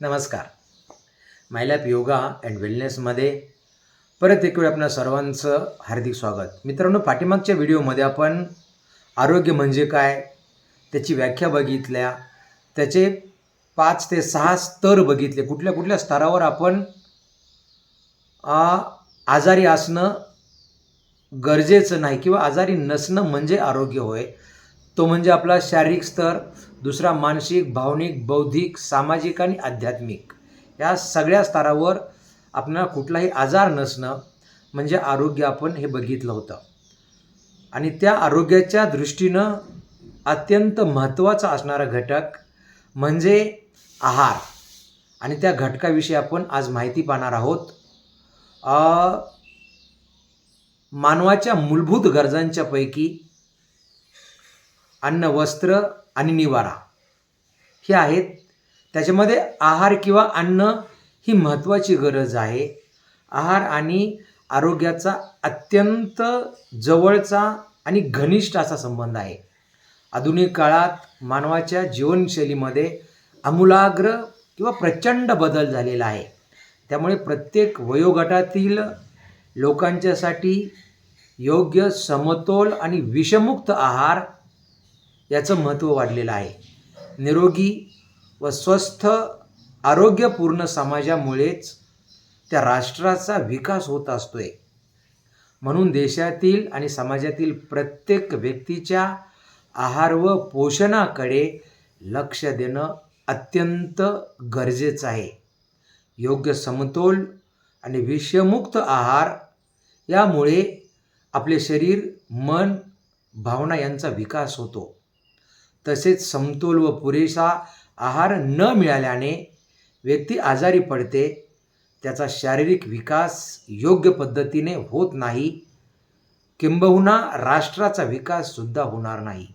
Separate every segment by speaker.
Speaker 1: नमस्कार. मायलॅप योगा अँड वेलनेसमध्ये परत एक वेळ आपल्या सर्वांचं हार्दिक स्वागत. मित्रांनो पाठीमागच्या व्हिडिओमध्ये आपण आरोग्य म्हणजे काय त्याची व्याख्या बघितल्या. त्याचे पाच ते सहा स्तर बघितले. कुठल्या कुठल्या स्तरावर आपण आजारी असणं गरजेचं नाही किंवा आजारी नसणं म्हणजे आरोग्य होय. तो म्हणजे आपला शारीरिक स्तर दुसरा मानसिक भावनिक बौद्धिक सामाजिक आणि आध्यात्मिक. या सगळ्या स्तरावर आपल्याला कुठलाही आजार नसणं म्हणजे आरोग्य आपण हे बघितलं होतं. आणि त्या आरोग्याच्या दृष्टीनं अत्यंत महत्त्वाचा असणारा घटक म्हणजे आहार. आणि त्या घटकाविषयी आपण आज माहिती पाहणार आहोत. मानवाच्या मूलभूत गरजांच्यापैकी अन्न वस्त्र आणि निवारा. हे आहेत. त्याच्यामध्ये आहार किंवा अन्न ही महत्त्वाची गरज आहे. आहार आणि आरोग्याचा अत्यंत जवळचा आणि घनिष्ठ असा संबंध आहे. आधुनिक काळात मानवाच्या जीवनशैलीमध्ये आमूलाग्र किंवा प्रचंड बदल झालेला आहे. त्यामुळे प्रत्येक वयोगटातील लोकांच्यासाठी योग्य समतोल आणि विषमुक्त आहार याचं महत्त्व वाढलेलं आहे. निरोगी व स्वस्थ आरोग्यपूर्ण समाजामुळेच त्या राष्ट्राचा विकास होत असतो आहे म्हणून देशातील आणि समाजातील प्रत्येक व्यक्तीच्या आहार व पोषणाकडे लक्ष देणं अत्यंत गरजेचं आहे. योग्य समतोल आणि विषमुक्त आहार यामुळे आपले शरीर मन भावना यांचा विकास होतो. तसेच समतोल व पुरेसा आहार न मिळाल्याने व्यक्ती आजारी पडते त्याचा शारीरिक विकास योग्य पद्धतीने होत नाही किंबहुना राष्ट्राचा विकाससुद्धा होणार नाही.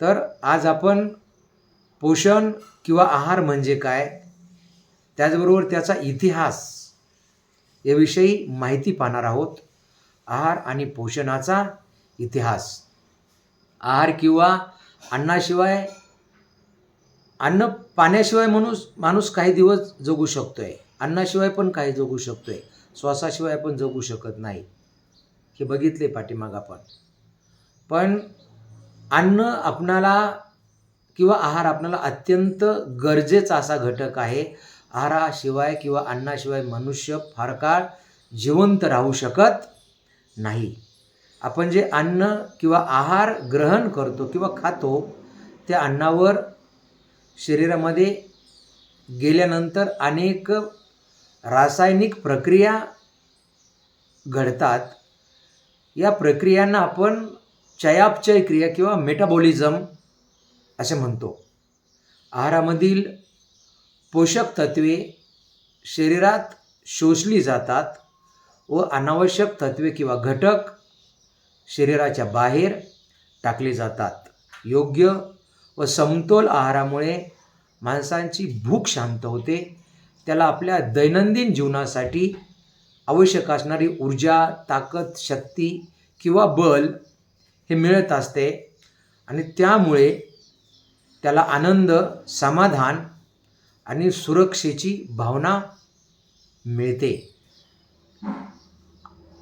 Speaker 1: तर आज आपण पोषण किंवा आहार म्हणजे काय? त्याचबरोबर त्याचा इतिहास याविषयी माहिती पाहणार आहोत. आहार आणि पोषणाचा इतिहास. आहार किंवा अन्नाशिवाय अन्न पाण्याशिवाय माणूस माणूस काही दिवस जगू शकतो आहे अन्नाशिवाय पण काही जगू शकतो आहे श्वासाशिवाय पण जगू शकत नाही. हे बघितले पाठीमाग आपण. पण अन्न आपणाला किंवा आहार आपणाला अत्यंत गरजेचा असा घटक आहे. आहाराशिवाय किंवा अन्नाशिवाय मनुष्य फार काळ जिवंत राहू शकत नाही. आपण जे अन्न किंवा आहार ग्रहण करतो किंवा खातो त्या अन्नावर शरीरामध्ये गेल्यानंतर अनेक रासायनिक प्रक्रिया घडतात. या प्रक्रियांना आपण चयापचय क्रिया किंवा मेटाबॉलिझम असे म्हणतो. आहारामधील पोषक तत्वे शरीरात शोषली जातात व अनावश्यक तत्वे किंवा घटक शरीराच्या बाहेर टाकले जातात. योग्य व समतोल आहारामुळे माणसांची भूक शांत होते. त्याला आपल्या दैनंदिन जीवनासाठी आवश्यक असणारी ऊर्जा ताकद शक्ती किंवा बल हे मिळत असते आणि त्यामुळे त्याला आनंद समाधान आणि सुरक्षेची भावना मिळते.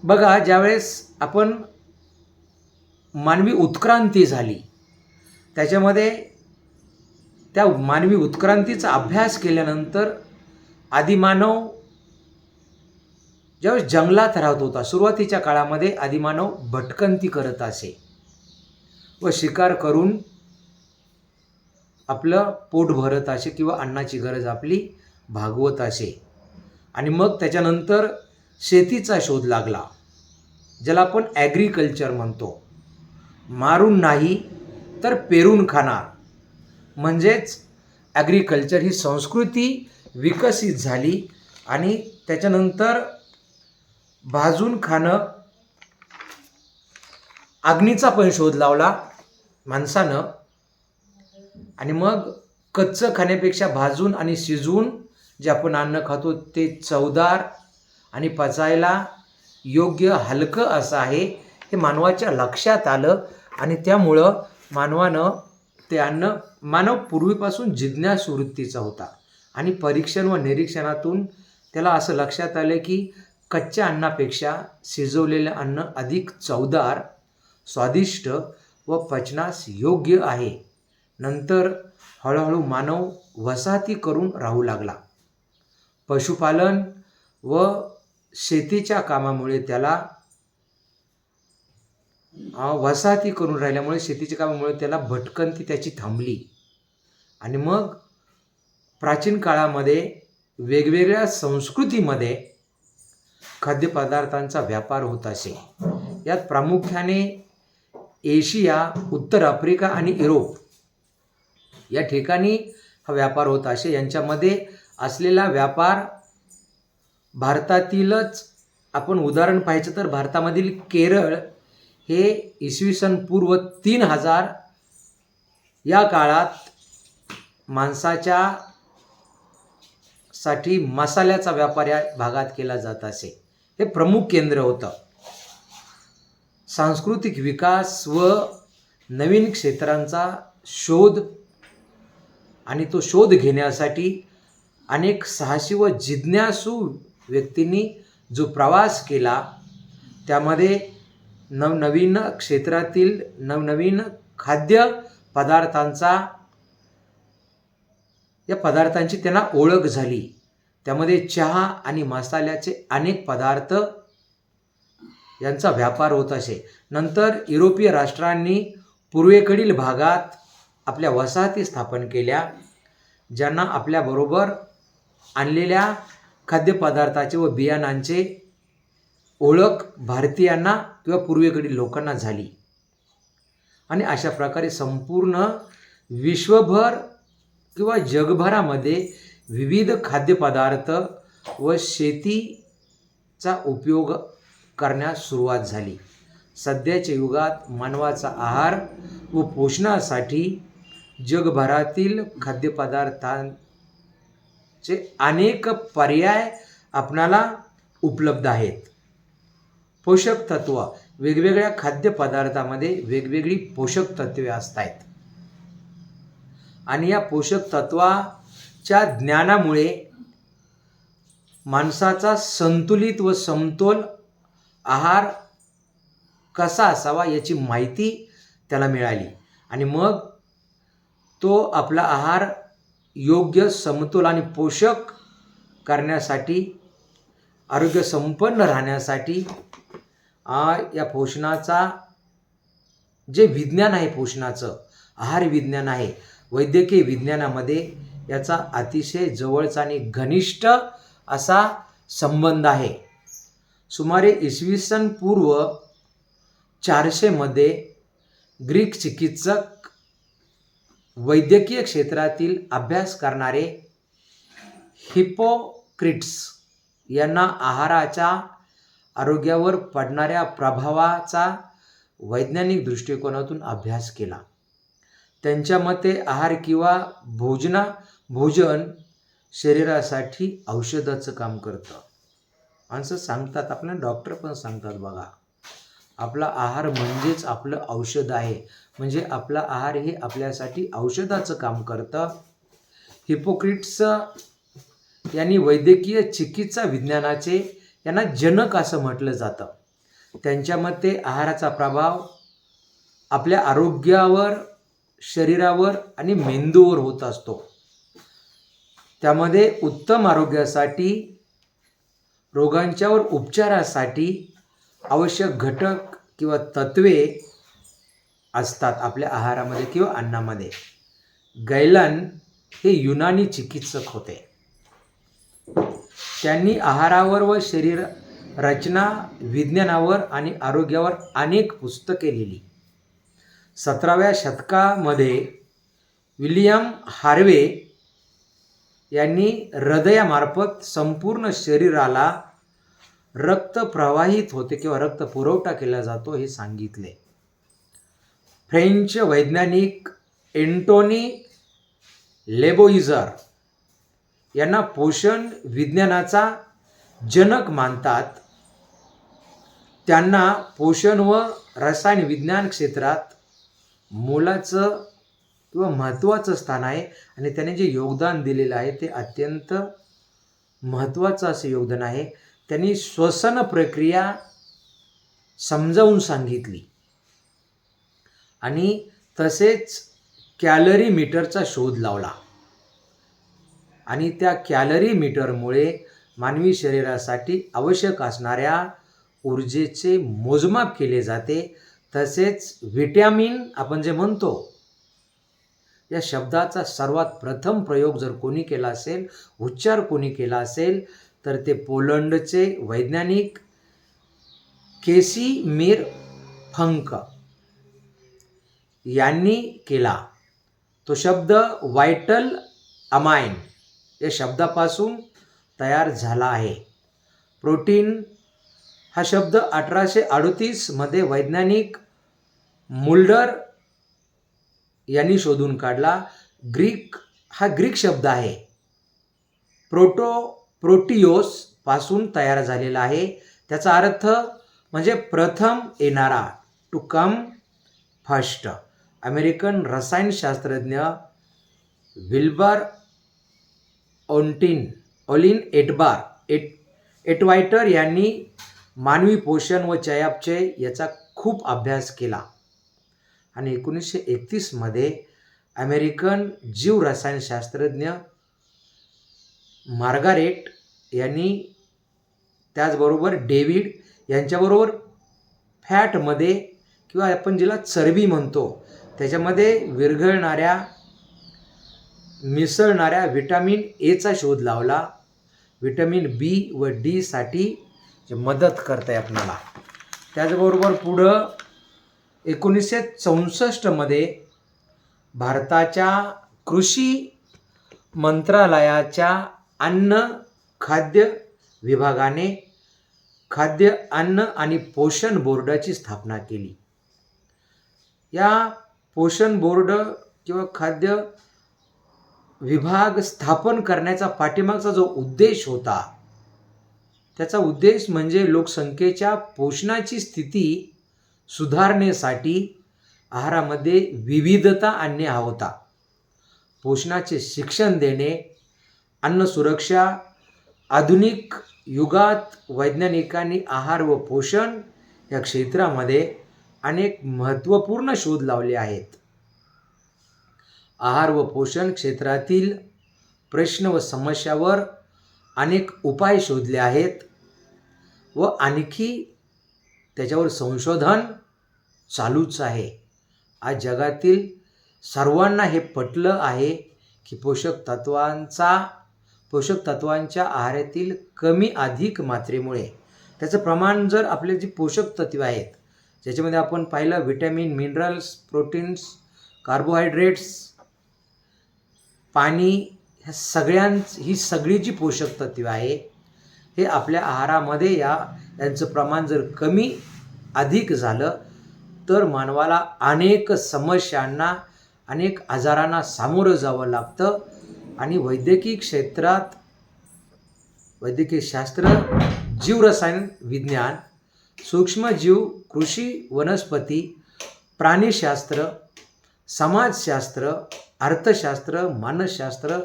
Speaker 1: बघा ज्यावेळेस आपण मानवी उत्क्रांती झाली. त्याच्यामध्ये त्या मानवी उत्क्रांतीचा अभ्यास केल्यानंतर आदिमानव ज्यावेळेस जंगलात राहत होता सुरुवातीच्या काळामध्ये आदिमानव भटकंती करत असे व शिकार करून आपलं पोट भरत असे किंवा अन्नाची गरज आपली भागवत असे. आणि मग त्याच्यानंतर शेतीचा शोध लागला ज्याला आपण ॲग्रिकल्चर म्हणतो. मारून नाही तर पेरून खाणार. म्हणजेच ॲग्रिकल्चर ही संस्कृती विकसित झाली आणि त्याच्यानंतर भाजून खाणं अग्नीचा पण शोध लावला माणसानं. आणि मग कच्चं खाण्यापेक्षा भाजून आणि शिजवून जे आपण अन्न खातो ते चवदार आणि पचायला योग्य हलकं असं आहे. हे मानवाच्या लक्षात आलं आणि त्यामुळं मानवानं ते अन्न मानव पूर्वीपासून जिज्ञास वृत्तीचा होता. आणि परीक्षण व निरीक्षणातून त्याला असं लक्षात आलं की कच्च्या अन्नापेक्षा शिजवलेलं अन्न अधिक चवदार स्वादिष्ट व पचनास योग्य आहे. नंतर हळूहळू मानव वसाहती करून राहू लागला. पशुपालन व शेतीच्या कामामुळे त्याला वसाहती करून राहिल्यामुळे शेतीच्या कामामुळे त्याला भटकंती त्याची थांबली. आणि मग प्राचीन काळामध्ये वेगवेगळ्या संस्कृतीमध्ये खाद्यपदार्थांचा व्यापार होत असे. यात प्रामुख्याने एशिया उत्तर आफ्रिका आणि युरोप या ठिकाणी हा व्यापार होत असे. यांच्यामध्ये असलेला व्यापार भारतातीलच आपण उदाहरण पाहायचं तर भारतामधील केरळ हे इसवी सन पूर्व तीन हजार या काळात माणसाच्या साठी मसाल्याचा व्यापार या भागात केला जात असे. हे प्रमुख केंद्र होतं. सांस्कृतिक विकास व नवीन क्षेत्रांचा शोध आणि तो शोध घेण्यासाठी अनेक साहसी व जिज्ञासू व्यक्तींनी जो प्रवास केला त्यामध्ये नवनवीन क्षेत्रातील नवनवीन खाद्य पदार्थांचा या पदार्थांची त्यांना ओळख झाली. त्यामध्ये चहा आणि मसाल्याचे अनेक पदार्थ यांचा व्यापार होत असे. नंतर युरोपीय राष्ट्रांनी पूर्वेकडील भागात आपल्या वसाहती स्थापन केल्या ज्यांना आपल्याबरोबर आणलेल्या खाद्यपदार्थाचे व बियाणांचे ओळख भारतीयांना किंवा पूर्वेकडील लोकांना झाली. आणि अशा प्रकारे संपूर्ण विश्वभर किंवा जगभरामध्ये विविध खाद्यपदार्थ व शेतीचा उपयोग करण्यास सुरुवात झाली. सध्याच्या युगात मानवाचा आहार व पोषणासाठी जगभरातील खाद्यपदार्थांचे अनेक पर्याय आपणाला उपलब्ध आहेत. पोषक तत्व वेगवेगळ्या खाद्यपदार्थामध्ये वेगवेगळी पोषक तत्वे असतात. आणि या पोषक तत्वाच्या ज्ञानामुळे माणसाचा संतुलित व समतोल आहार कसा असावा याची माहिती त्याला मिळाली. आणि मग तो आपला आहार योग्य समतोल आणि पोषक करण्यासाठी आरोग्य संपन्न राहण्यासाठी या पोषणाचा जे विज्ञान आहे पोषणाचं आहार विज्ञान आहे वैद्यकीय विज्ञानामध्ये याचा अतिशय जवळचा आणि घनिष्ठ असा संबंध आहे. सुमारे इसवी सन पूर्व चारशेमध्ये ग्रीक चिकित्सक वैद्यकीय क्षेत्रातील अभ्यास करणारे हिपोक्रिट्स यांना आहाराच्या आरोग्यावर पडणाऱ्या प्रभावाचा वैज्ञानिक दृष्टिकोनातून अभ्यास केला. त्यांच्या मते आहार किंवा भोजना भोजन शरीरासाठी औषधाचं काम करतं. माणसं सांगतात आपल्या डॉक्टर पण सांगतात बघा. आपला आहार म्हणजेच आपलं औषध आहे. म्हणजे आपला आहार हे आपल्यासाठी औषधाचं काम करतं. हिपोक्रिट्स यांनी वैद्यकीय चिकित्सा विज्ञानाचे यांना जनक असं म्हटलं जातं. त्यांच्या मते आहाराचा प्रभाव आपल्या आरोग्यावर शरीरावर आणि मेंदूवर होत असतो. त्यामध्ये उत्तम आरोग्यासाठी रोगांच्यावर उपचारासाठी आवश्यक घटक किंवा तत्वे असतात आपल्या आहारामध्ये किंवा अन्नामध्ये. गैलन हे युनानी चिकित्सक होते. त्यांनी आहारावर व शरीर रचना विज्ञानावर आणि आरोग्यावर अनेक पुस्तके लिहिली. सतराव्या शतकामध्ये विलियम हार्वे यांनी हृदयामार्फत संपूर्ण शरीराला रक्त प्रवाहित होते किंवा रक्त पुरवठा केला जातो हे सांगितले. फ्रेंच वैज्ञानिक एंटोनी लेबोइझर यांना पोषण विज्ञानाचा जनक मानतात. त्यांना पोषण व रसायन विज्ञान क्षेत्रात मोलाचं किंवा महत्त्वाचं स्थान आहे आणि त्याने जे योगदान दिलेलं आहे ते अत्यंत महत्त्वाचं असं योगदान आहे. त्यांनी श्वसन प्रक्रिया समजावून सांगितली. आणि तसेच कॅलरी मीटरचा शोध लावला. आणि त्या कॅलरी मीटरमुळे मानवी शरीरासाठी आवश्यक असणाऱ्या ऊर्जेचे मोजमाप केले जाते. तसेच व्हिटॅमिन आपण जे म्हणतो या शब्दाचा सर्वात प्रथम प्रयोग जर कोणी केला असेल उच्चार कोणी केला असेल तर ते पोलंडचे वैज्ञानिक केसी मीर फंक यांनी केला. तो शब्द वायटल अमाइन. या शब्दापासून तयार झाला आहे. प्रोटीन हा शब्द अठराशे अडतीसमध्ये वैज्ञानिक मुल्डर यांनी शोधून काढला. ग्रीक हा ग्रीक शब्द आहे. प्रोटो प्रोटिओसपासून तयार झालेला आहे. त्याचा अर्थ म्हणजे प्रथम येणारा टू कम फर्स्ट अमेरिकन रसायनशास्त्रज्ञ विल्बर ऑन्टीन ऑलिन एटबार एट एटवायटर यांनी मानवी पोषण व चयापचय याचा खूप अभ्यास केला. आणि एकोणीसशे एकतीसमध्ये अमेरिकन जीवरसायनशास्त्रज्ञ मार्गारेट यांनी त्याचबरोबर डेव्हिड यांच्याबरोबर फॅटमध्ये किंवा आपण ज्याला चरबी म्हणतो त्याच्यामध्ये विरघळणाऱ्या मिसळणाऱ्या व्हिटॅमिन एचा शोध लावला. व्हिटॅमिन बी व डीसाठी मदत करत आहे आपल्याला त्याचबरोबर पुढं एकोणीसशे चौसष्टमध्ये भारताच्या कृषी मंत्रालयाच्या अन्न खाद्य विभागाने खाद्य अन्न आणि पोषण बोर्डाची स्थापना केली. या पोषण बोर्ड किंवा खाद्य विभाग स्थापन करण्याचा पाठीमागचा जो उद्देश होता त्याचा उद्देश म्हणजे लोकसंख्येच्या पोषणाची स्थिती सुधारण्यासाठी आहारामध्ये विविधता आणणे हा होता. पोषणाचे शिक्षण देणे अन्न सुरक्षा आधुनिक युगात वैज्ञानिकांनी आहार व पोषण या क्षेत्रामध्ये अनेक महत्त्वपूर्ण शोध लावले आहेत. आहार व पोषण क्षेत्रातील प्रश्न व समस्यावर अनेक उपाय शोधले आहेत व आणखी त्याच्यावर संशोधन चालूच आहे. आज जगातील सर्वांना हे पटलं आहे की पोषक तत्वांचा पोषक तत्वांच्या आहारातील कमी अधिक मात्रेमुळे त्याचं प्रमाण जर आपले जे पोषक तत्वे आहेत ज्याच्यामध्ये आपण पाहिलं व्हिटॅमिन मिनरल्स प्रोटीन्स कार्बोहायड्रेट्स पाणी ह्या सगळ्यांच ही सगळी जी पोषक तत्वे आहे हे आपल्या आहारामध्ये या यांचं प्रमाण जर कमी अधिक झालं तर मानवाला अनेक समस्यांना अनेक आजारांना सामोरं जावं लागतं. आणि वैद्यकीय क्षेत्रात वैद्यकीय शास्त्र जीवरसायन विज्ञान सूक्ष्मजीव कृषी वनस्पती प्राणीशास्त्र समाजशास्त्र अर्थशास्त्र मानसशास्त्र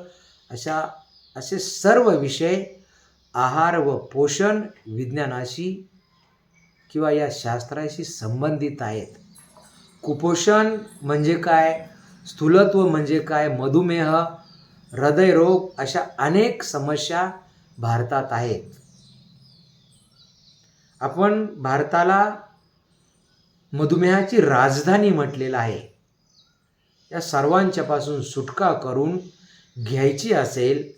Speaker 1: अशा असे सर्व विषय आहार व पोषण विज्ञानाशी किंवा या शास्त्राशी संबंधित आहेत. कुपोषण म्हणजे काय? स्थूलत्व म्हणजे काय? मधुमेह हृदयरोग अशा अनेक समस्या भारतात आहेत. आपण भारताला मधुमेहाची राजधानी म्हटलेलं आहे. या सर्वांच्यापासून सुटका करून घ्यायची असेल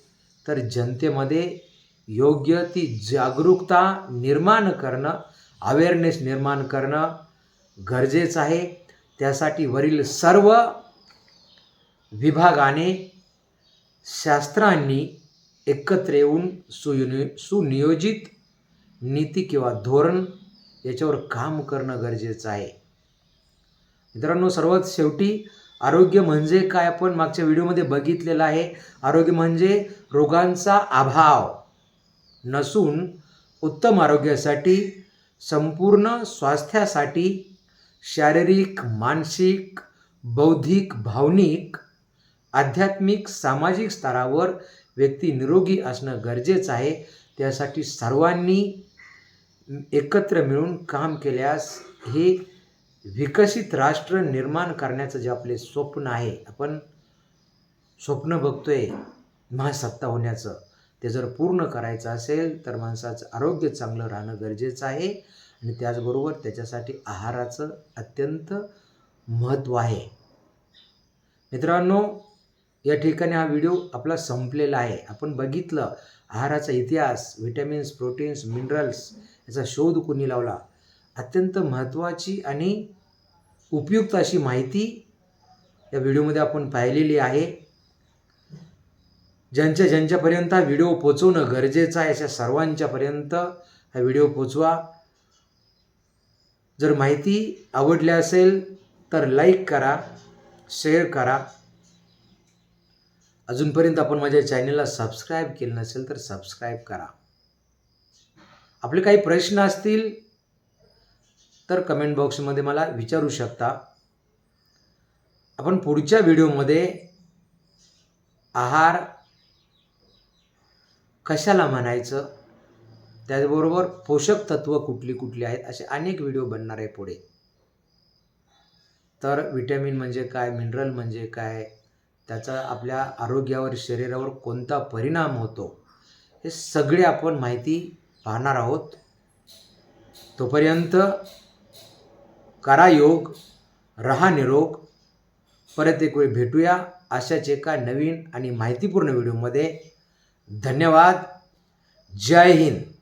Speaker 1: तर जनतेमध्ये योग्य ती जागरूकता निर्माण करणं अवेअरनेस निर्माण करणं गरजेचं आहे. त्यासाठी वरील सर्व विभागाने शास्त्रांनी एकत्र येऊन सुयुनि सुनियोजित नीती किंवा धोरण याच्यावर काम करणं गरजेचं आहे. मित्रांनो सर्वात शेवटी आरोग्य म्हणजे काय आपण मागच्या व्हिडिओमध्ये बघितलेलं आहे. आरोग्य म्हणजे रोगांचा अभाव नसून उत्तम आरोग्यासाठी संपूर्ण स्वास्थ्यासाठी शारीरिक मानसिक बौद्धिक भावनिक आध्यात्मिक सामाजिक स्तरावर व्यक्ती निरोगी असणं गरजेचं आहे. त्यासाठी सर्वांनी एकत्र मिळून काम केल्यास हे विकसित राष्ट्र निर्माण करण्याचं जे आपले स्वप्न आहे आपण स्वप्न बघतोय महासत्ता होण्याचं ते जर पूर्ण करायचं असेल तर माणसाचं आरोग्य चांगलं राहणं गरजेचं आहे. आणि त्याचबरोबर त्याच्यासाठी आहाराचं अत्यंत महत्त्व आहे. मित्रांनो या ठिकाणी हा व्हिडिओ आपला संपलेला आहे. आपण बघितलं आहाराचा इतिहास व्हिटॅमिन्स प्रोटीन्स मिनरल्स याचा शोध कोणी लावला? अत्यंत महत्त्वाची आणि उपयुक्त अशी माहिती या व्हिडिओमध्ये आपण पाहिलेली आहे. ज्यांच्या ज्यांच्यापर्यंत हा व्हिडिओ पोचवणं गरजेचं आहे अशा सर्वांच्यापर्यंत हा व्हिडिओ पोचवा. जर माहिती आवडली असेल तर लाईक करा शेअर करा. अजूनपर्यंत आपण माझ्या चॅनलला सबस्क्राईब केलं नसेल तर सबस्क्राईब करा. आपले काही प्रश्न असतील तर कमेंट बॉक्समध्ये मला विचारू शकता. आपण पुढच्या व्हिडिओमध्ये आहार कशाला म्हणायचं? त्याचबरोबर पोषक तत्व कुठली कुठली आहेत असे अनेक व्हिडिओ बनणार आहे पुढे. तर विटॅमिन म्हणजे काय मिनरल म्हणजे काय त्याचा आपल्या आरोग्यावर शरीरावर कोणता परिणाम होतो हे सगळे आपण माहिती पाहणार आहोत. तोपर्यंत करा योग रहा निरोग. परत एक वेळ भेटूया अशाच एका नवीन आणि माहितीपूर्ण व्हिडिओमध्ये. धन्यवाद. जय हिंद.